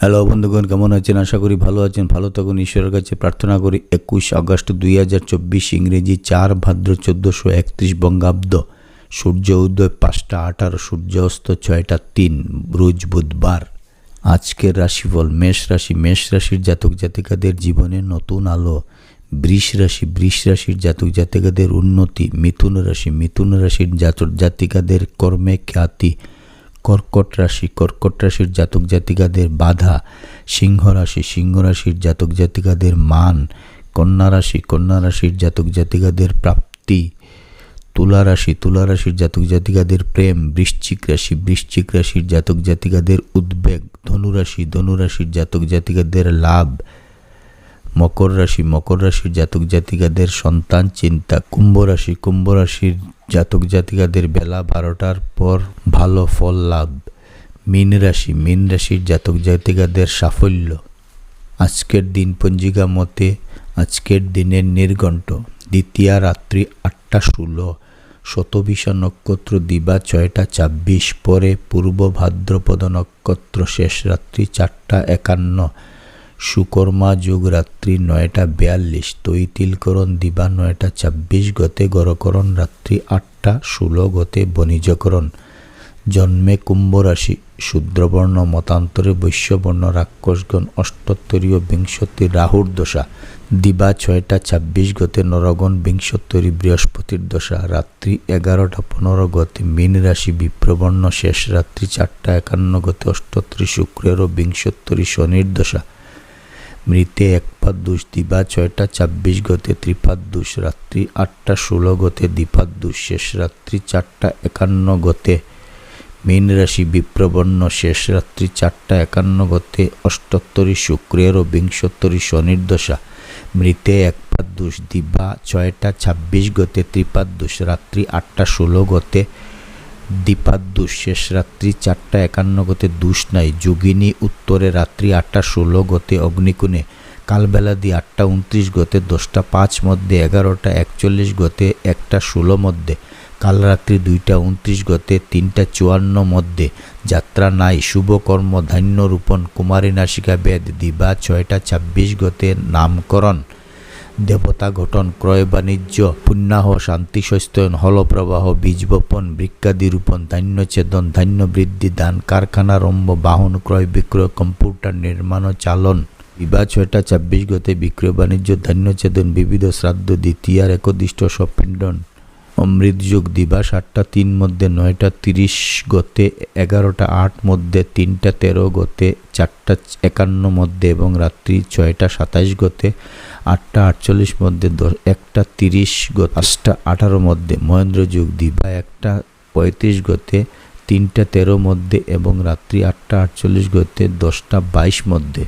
Hello বন্ধুগণ, কেমন আছেন? আশা করি ভালো আছেন। ভালো থাকুন, ঈশ্বরের কাছে প্রার্থনা করি। একুশ আগস্ট দুই হাজার চব্বিশ ইংরেজি চার ভাদ্র চোদ্দোশো একত্রিশ বঙ্গাব্দ। সূর্য উদয় পাঁচটা আঠারো সূর্য অস্ত ছয়টা তিন, রোজ বুধবার। আজকের রাশিফল মেষ রাশি। মেষ রাশির জাতক জাতিকাদের জীবনে নতুন আলো। বৃষ রাশি। বৃষ রাশির জাতক জাতিকাদের উন্নতি। মিথুন রাশি। মিথুন রাশির জাতক জাতিকাদের কর্মে খ্যাতি। কর্কট রাশি, কর্কট রাশির জাতক জাতিকাদের বাধা, সিংহ রাশি, সিংহ রাশির জাতক জাতিকাদের মান, কন্যা রাশি, কন্যা রাশির জাতক জাতিকাদের প্রাপ্তি, তুলা রাশি, তুলা রাশির জাতক জাতিকাদের প্রেম, বৃশ্চিক রাশি, বৃশ্চিক রাশির জাতক জাতিকাদের উদ্বেগ ধনুরাশি ধনুরাশির জাতক জাতিকাদের লাভ, মকর রাশি, মকর রাশির জাতক জাতিকাদের সন্তান, চিন্তা, কুম্ভ রাশি, কুম্ভ রাশির জাতক জাতিকাদের বেলা বারোটার পর ভালো ফল লাভ। মীন রাশি, মীন রাশির জাতক জাতিকাদের সাফল্য। আজকের দিন পঞ্জিকা মতে আজকের দিনের নির্ঘণ্ট, দ্বিতীয়া রাত্রি আটটা ষোলো শতবিশা নক্ষত্র দিবা ছয়টা ছাব্বিশ, পরে পূর্ব ভাদ্রপদ নক্ষত্র শেষ রাত্রি চারটা একান্ন, সুকর্মা যুগ রাত্রি নয়টা বিয়াল্লিশ, তৈতিলকরণ দিবা নয়টা ছাব্বিশ, গতে গরকরণ রাত্রি আটটা ষোলো, গতে বণিজকরণ। জন্মে কুম্ভ রাশি শূদ্রবর্ণ, মতান্তরে বৈশ্যবর্ণ, রাক্ষসগণ, অষ্টোত্তরীয় বিংশতি, রাহুর দশা, দিবা ছয়টা ছাব্বিশ গতে নরগণ, বিংশোত্তরী বৃহস্পতির দশা, রাত্রি এগারোটা পনেরো গতে মীন রাশি, বিপ্রবর্ণ, শেষ রাত্রি চারটা একান্ন গতে অষ্টোত্তরী শুক্রের ও বিংশোত্তরী শনির দশা। মৃতে একপাত দুষ, দিবা ছয়টা ছাব্বিশ গতে ত্রিপাত দুষ, রাত্রি আটটা ষোলো গতে দ্বিপাত দুষ, শেষ রাত্রি চারটা একান্ন গতে মীন রাশি বিপ্রবর্ণ শেষ রাত্রি চারটা একান্ন গতে অষ্টোত্তরী শুক্রের ও বিংশোত্তরী শনির দশা। মৃতে একপাত দুষ দিবা, ছয়টা ছাব্বিশ গতে ত্রিপাত দুষ, রাত্রি আটটা ষোলো গতে দ্বিপাত দুষ, শেষ রাত্রি চারটা একান্ন গতে দুষ নাই। যোগিনী উত্তরে রাত্রি আটটা ষোলো গতে অগ্নিকুণে কালবেলা দিয়ে আটটা উনত্রিশ গতে দশটা পাঁচ মধ্যে, এগারোটা একচল্লিশ গতে একটা ষোলো মধ্যে। কাল রাত্রি দুইটা উনত্রিশ গতে তিনটা চুয়ান্ন মধ্যে যাত্রা নাই। শুভকর্ম ধান্য রূপণ কুমারী নাসিকা বেদ দিবা ছয়টা ছাব্বিশ গতে নামকরণ। দেবতা গঠন ক্রয় বাণিজ্য, পুণ্যাহ শান্তি সস্তয়ন হলপ্রবাহ, বীজ বপন, বৃক্ষাদি রূপণ, ধান্য ছেদন, ধান্য বৃদ্ধি দান কারখানা কারখানারম্ভ বাহন ক্রয়, বিক্রয়, কম্পিউটার নির্মাণ চালন। বিবাহ ছয়টা ছাব্বিশ গতে বিক্রয় বাণিজ্য, ধান্য ছেদন, বিবিধ শ্রাদ্ধ, দ্বিতীয়ার একদিষ্ট সপিণ্ডন অমৃত যুগ দিবা, সাতটা তিন মধ্যে নয়টা তিরিশ গতে, এগারোটা আট মধ্যে তিনটা তেরো গতে, চারটা একান্ন মধ্যে এবং রাত্রি ছয়টা সাতাইশ গতে, আটটা আটচল্লিশ মধ্যে একটা তিরিশ গতে, পাঁচটা আঠারো মধ্যে মহেন্দ্র যুগ দিবা, একটা পঁয়ত্রিশ গতে, তিনটা তেরো মধ্যে এবং রাত্রি আটটা আটচল্লিশ গতে, দশটা বাইশ মধ্যে।